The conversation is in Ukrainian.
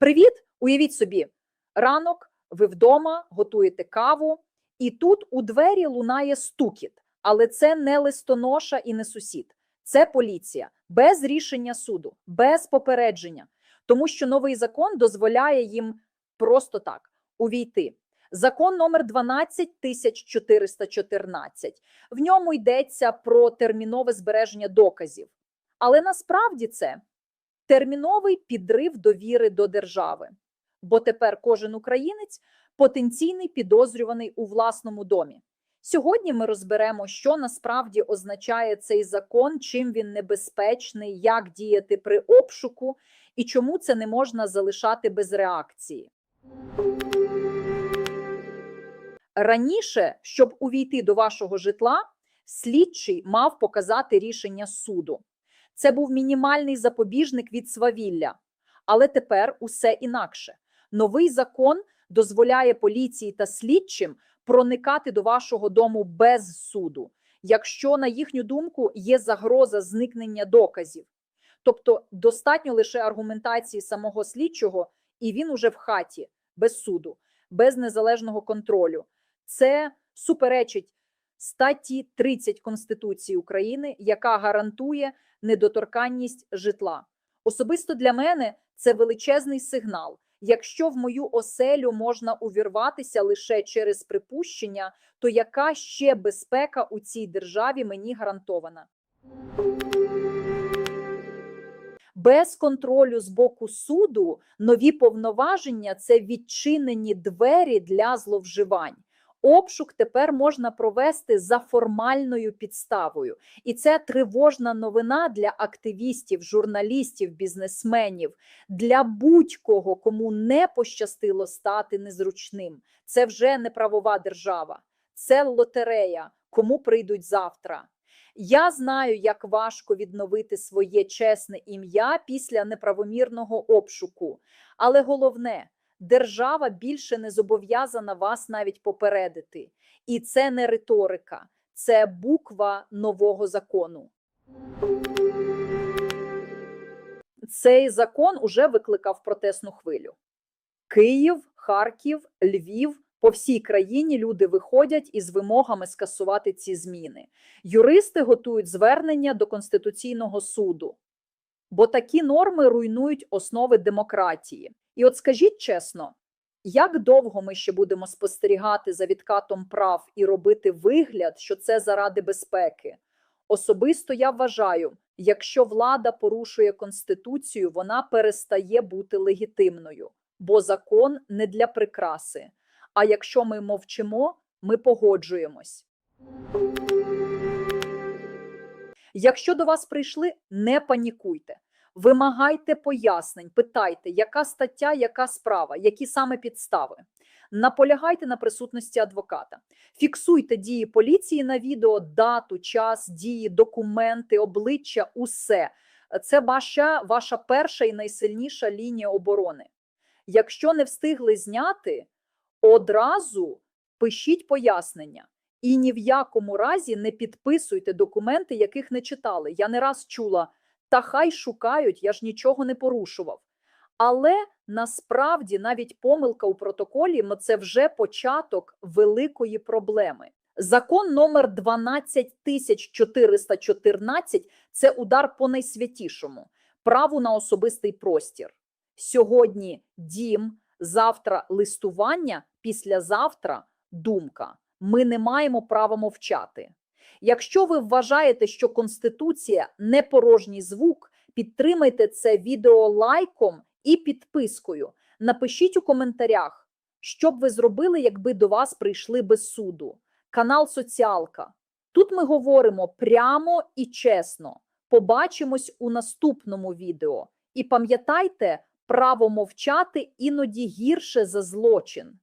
Привіт! Уявіть собі, ранок, ви вдома готуєте каву, і тут у двері лунає стукіт, але це не листоноша і не сусід. Це поліція без рішення суду, без попередження, тому що новий закон дозволяє їм просто так увійти. Закон номер 12414. В ньому йдеться про термінове збереження доказів. Але насправді це терміновий підрив довіри до держави. Бо тепер кожен українець потенційний підозрюваний у власному домі. Сьогодні ми розберемо, що насправді означає цей закон, чим він небезпечний, як діяти при обшуку і чому це не можна залишати без реакції. Раніше, щоб увійти до вашого житла, слідчий мав показати рішення суду. Це був мінімальний запобіжник від свавілля. Але тепер усе інакше. Новий закон дозволяє поліції та слідчим проникати до вашого дому без суду, якщо, на їхню думку, є загроза зникнення доказів. Тобто достатньо лише аргументації самого слідчого, і він уже в хаті без суду, без незалежного контролю. Це суперечить статті 30 Конституції України, яка гарантує недоторканність житла. Особисто для мене це величезний сигнал. Якщо в мою оселю можна увірватися лише через припущення, то яка ще безпека у цій державі мені гарантована? Без контролю з боку суду нові повноваження це відчинені двері для зловживань. Обшук тепер можна провести за формальною підставою, і це тривожна новина для активістів, журналістів, бізнесменів, для будь-кого, кому не пощастило стати незручним. Це вже не правова держава, це лотерея, кому прийдуть завтра. Я знаю, як важко відновити своє чесне ім'я після неправомірного обшуку, але головне держава більше не зобов'язана вас навіть попередити. І це не риторика, це буква нового закону. Цей закон уже викликав протестну хвилю. Київ, Харків, Львів. По всій країні люди виходять із вимогами скасувати ці зміни. Юристи готують звернення до Конституційного суду, бо такі норми руйнують основи демократії. І от скажіть чесно, як довго ми ще будемо спостерігати за відкатом прав і робити вигляд, що це заради безпеки? Особисто я вважаю, якщо влада порушує конституцію, вона перестає бути легітимною, бо закон не для прикраси. А якщо ми мовчимо, ми погоджуємось. Якщо до вас прийшли, не панікуйте. Вимагайте пояснень, питайте, яка стаття, яка справа, які саме підстави. Наполягайте на присутності адвоката, фіксуйте дії поліції на відео, дату, час, дії, документи, обличчя, усе. Це ваша, ваша перша і найсильніша лінія оборони. Якщо не встигли зняти, одразу пишіть пояснення. І ні в якому разі не підписуйте документи, яких не читали. Я не раз чула. Та хай шукають, я ж нічого не порушував. Але насправді навіть помилка у протоколі це вже початок великої проблеми. Закон номер 12414 – це удар по найсвятішому праву на особистий простір. Сьогодні дім, завтра листування, післязавтра думка. Ми не маємо права мовчати. Якщо ви вважаєте, що Конституція не порожній звук, підтримайте це відео лайком і підпискою. Напишіть у коментарях, що б ви зробили, якби до вас прийшли без суду. Канал Соціалка. Тут ми говоримо прямо і чесно. Побачимось у наступному відео. І пам'ятайте, право мовчати іноді гірше за злочин.